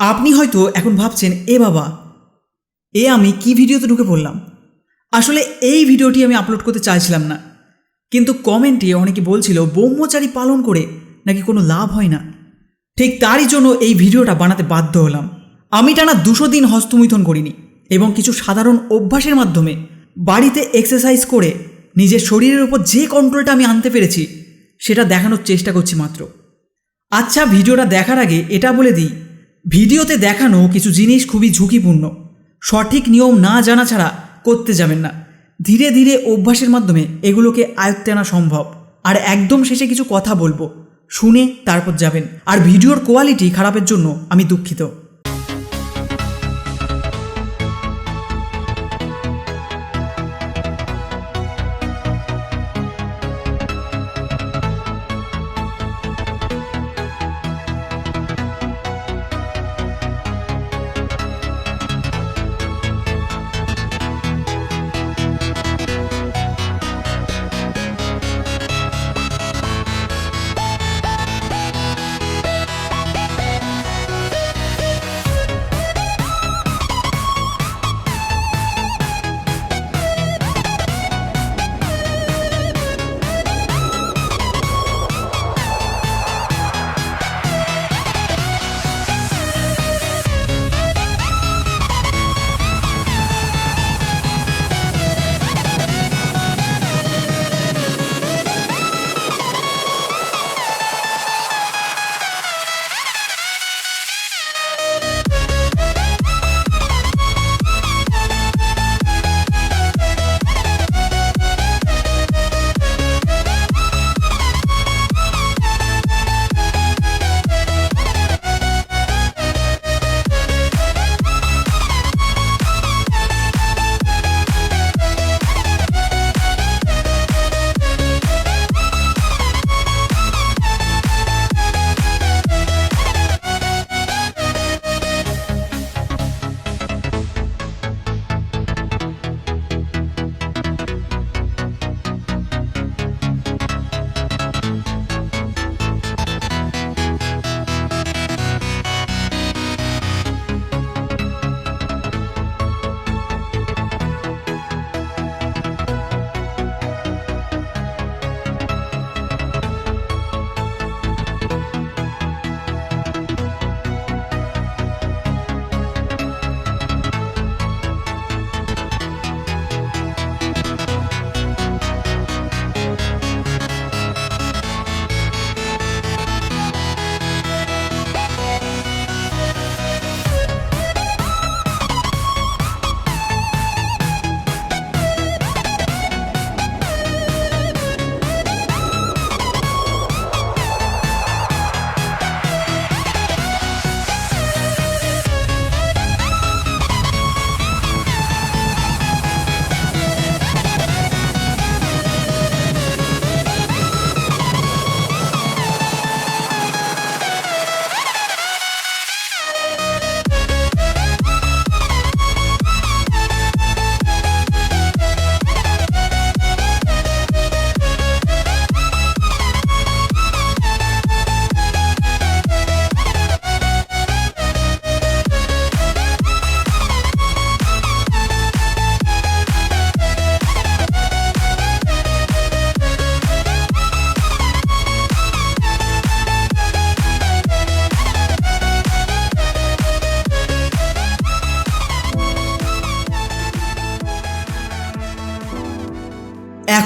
আপনি হয়তো এখন ভাবছেন, এ বাবা, এ আমি কি ভিডিওতে ঢুকে পড়লাম? আসলে এই ভিডিওটি আমি আপলোড করতে চাইছিলাম না। কিন্তু কমেন্টে অনেকে বলছিল, ব্রহ্মচারী পালন করে নাকি কোনো লাভ হয় না? ঠিক তারই জন্য এই ভিডিওটা বানাতে বাধ্য হলাম। আমি টানা দুশো দিন হস্তমৈথুন করিনি এবং কিছু সাধারণ অভ্যাসের মাধ্যমে বাড়িতে এক্সারসাইজ করে নিজের শরীরের উপর যে কন্ট্রোলটা আমি আনতে পেরেছি, সেটা দেখানোর চেষ্টা করছি মাত্র। আচ্ছা ভিডিওটা দেখার আগে এটা বলে দিই ভিডিওতে দেখানো কিছু জিনিস খুবই ঝুঁকিপূর্ণ। সঠিক নিয়ম না জানা ছাড়া করতে যাবেন না। ধীরে ধীরে অভ্যাসের মাধ্যমে এগুলোকে আয়ত্তে আনা সম্ভব। আর একদম শেষে কিছু কথা বলব। শুনে তারপর যাবেন। আর ভিডিওর কোয়ালিটি খারাপের জন্য আমি দুঃখিত।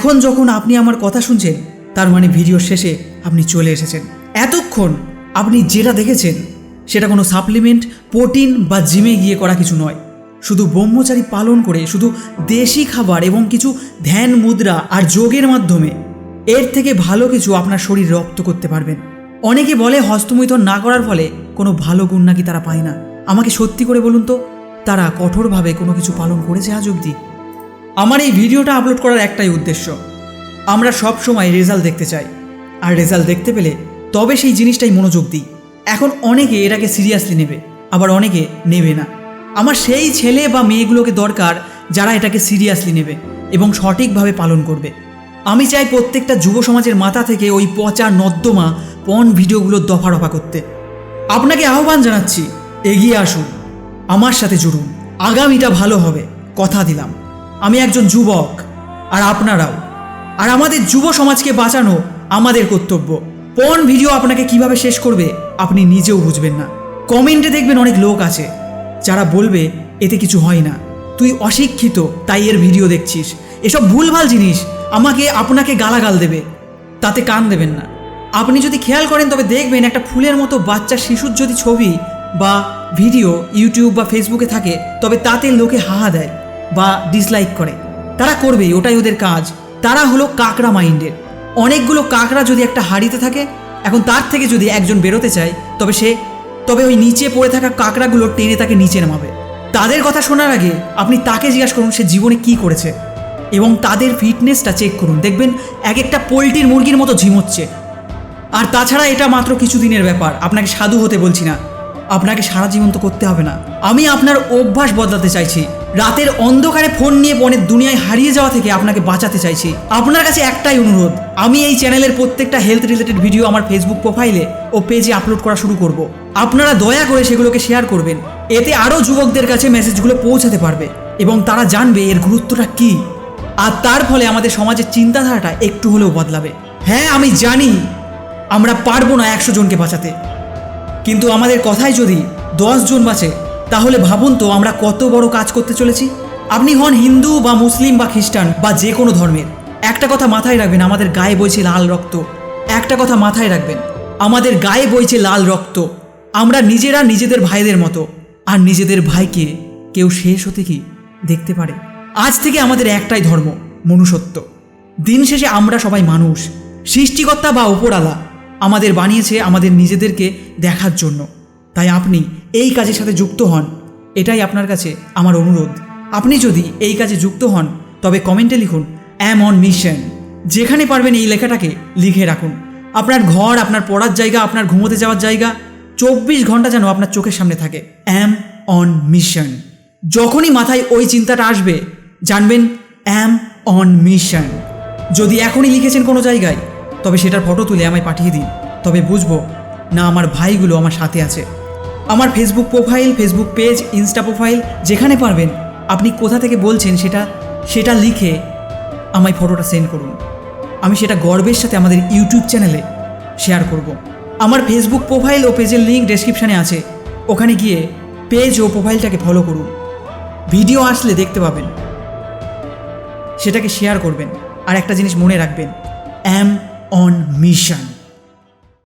এখন যখন আপনি আমার কথা শুনছেন, তার মানে ভিডিও শেষে আপনি চলে এসেছেন। এতক্ষণ আপনি যেটা দেখেছেন, সেটা কোনো সাপ্লিমেন্ট প্রোটিন বা জিমে গিয়ে করা কিছু নয়। শুধু ব্রহ্মচারী পালন করে, শুধু দেশি খাবার এবং কিছু ধ্যান মুদ্রা আর যোগের মাধ্যমে এর থেকে ভালো কিছু আপনার শরীর রপ্ত করতে পারবেন। অনেকে বলে হস্তমৈথন না করার ফলে কোনো ভালো গুণ নাকি তারা পায় না। আমাকে সত্যি করে বলুন তো, তারা কঠোরভাবে কোনো কিছু পালন করেছে আজ অবধি? আমার এই ভিডিওটা আপলোড করার একটাই উদ্দেশ্য। আমরা সব সময় রেজাল্ট দেখতে চাই। আর রেজাল্ট দেখতে পেলে তবে সেই জিনিসটাই মনোযোগ দিই। এখন অনেকে এটাকে সিরিয়াসলি নেবে, আবার অনেকে নেবে না। আমার সেই ছেলে বা মেয়েগুলোকে দরকার যারা এটাকে সিরিয়াসলি নেবে এবং সঠিকভাবে পালন করবে। আমি চাই প্রত্যেকটা যুব সমাজের মাথা থেকে ওই পচা নর্দমা পণ ভিডিওগুলো দফা রফা করতে। আপনাকে আহ্বান জানাচ্ছি, এগিয়ে আসুন, আমার সাথে জুড়ুন। আগামীটা ভালো হবে, কথা দিলাম। আমি একজন যুবক, আর আপনারাও। আর আমাদের যুব সমাজকে বাঁচানো আমাদের কর্তব্য। পন ভিডিও আপনাকে কীভাবে শেষ করবে, আপনি নিজেও বুঝবেন না। কমেন্টে দেখবেন অনেক লোক আছে, যারা বলবে, এতে কিছু হয় না। তুই অশিক্ষিত, তাই এর ভিডিও দেখছিস। এসব ভুলভাল জিনিস আমাকে, আপনাকে গালাগাল দেবে। তাতে কান দেবেন না। আপনি যদি খেয়াল করেন, তবে দেখবেন একটা ফুলের মতো বাচ্চা শিশুর যদি ছবি বা ভিডিও ইউটিউব বা ফেসবুকে থাকে, তবে তাতে লোকে হাহা দেয়। বা ডিসলাইক করে। তারা করবেই, ওটাই ওদের কাজ। তারা হলো কাকড়া মাইন্ডের। অনেকগুলো কাকড়া যদি একটা হাড়িতে থাকে, এখন তার থেকে যদি একজন বেরোতে চায়, তবে সে, তবে ওই নিচে পড়ে থাকা কাঁকড়াগুলো টেনে তাকে নিচে নামাবে। তাদের কথা শোনার আগে আপনি তাকে জিজ্ঞাসা করুন সে জীবনে কি করেছে। এবং তাদের ফিটনেসটা চেক করুন। দেখবেন এক একটা পোলট্রির মুরগির মতো ঝিমোচ্ছে আর তাছাড়া এটা মাত্র কিছু দিনের ব্যাপার। আপনাকে সাধু হতে বলছি না। আপনাকে সারা জীবন তো করতে হবে না। আমি আপনার অভ্যাস বদলাতে চাইছি। রাতের অন্ধকারে ফোন নিয়ে বনের দুনিয়ায় হারিয়ে যাওয়া থেকে আপনাকে বাঁচাতে চাইছি। আপনার কাছে একটাই অনুরোধ, আমি এই চ্যানেলের প্রত্যেকটা হেলথ রিলেটেড ভিডিও আমার ফেসবুক প্রোফাইলে ও পেজে আপলোড করা শুরু করব। আপনারা দয়া করে সেগুলোকে শেয়ার করবেন, এতে আরও যুবকদের কাছে মেসেজগুলো পৌঁছাতে পারবে এবং তারা জানবে এর গুরুত্বটা কী। আর তার ফলে আমাদের সমাজের চিন্তাধারাটা একটু হলেও বদলাবে। হ্যাঁ আমি জানি আমরা পারব না একশো জনকে বাঁচাতে। কিন্তু আমাদের কথায় যদি দশ জন বাঁচে তাহলে ভাবুন তো আমরা কত বড় কাজ করতে চলেছি। আপনি হন হিন্দু বা মুসলিম বা খ্রিস্টান বা যে কোনো ধর্মের। একটা কথা মাথায় রাখবেন, আমাদের গায়ে বইছে লাল রক্ত। একটা কথা মাথায় রাখবেন, আমাদের গায়ে বইছে লাল রক্ত। আমরা নিজেরা নিজেদের ভাইদের মতো। আর নিজেদের ভাইকে কেউ শেষ হতে কি দেখতে পারে? আজ থেকে আমাদের একটাই ধর্ম, মনুষ্যত্ব। দিন শেষে আমরা সবাই মানুষ, সৃষ্টিকর্তা বা উপরালা। আমাদের বানিয়েছে আমাদের নিজেদেরকে দেখার জন্য। তাই আপনি এই কাজের সাথে যুক্ত হন। এটাই আপনার কাছে আমার অনুরোধ। আপনি যদি এই কাজে যুক্ত হন, তবে কমেন্টে লিখুন অ্যাম অন মিশন যেখানে পারবেন এই লেখাটাকে লিখে রাখুন। আপনার ঘর, আপনার পড়ার জায়গা, আপনার ঘুমোতে যাওয়ার জায়গা, চব্বিশ ঘণ্টা যেন আপনার চোখের সামনে থাকে। অ্যাম অন মিশন যখনই মাথায় ওই চিন্তাটা আসবে, জানবেন অ্যাম অন মিশন যদি এখনই লিখেছেন কোনো জায়গায়, তবে সেটার ফটো তুলে আমায় পাঠিয়ে দিন। তবে বুঝব, না, আমার ভাইগুলো আমার সাথে আছে। আমার Facebook profile Facebook page Insta profile যেখানে পারবেন, আপনি কোথা থেকে বলছেন সেটা সেটা লিখে আমায় ফটোটা সেন্ড করুন। আমি সেটা গর্বের সাথে আমাদের ইউটিউব চ্যানেলে শেয়ার করব। আমার ফেসবুক প্রোফাইল ও পেজের লিঙ্ক ডেসক্রিপশানে আছে। ওখানে গিয়ে পেজ ও প্রোফাইলটাকে ফলো করুন। ভিডিও আসলে দেখতে পাবেন। সেটাকে শেয়ার করবেন। আর একটা জিনিস মনে রাখবেন। Am on mission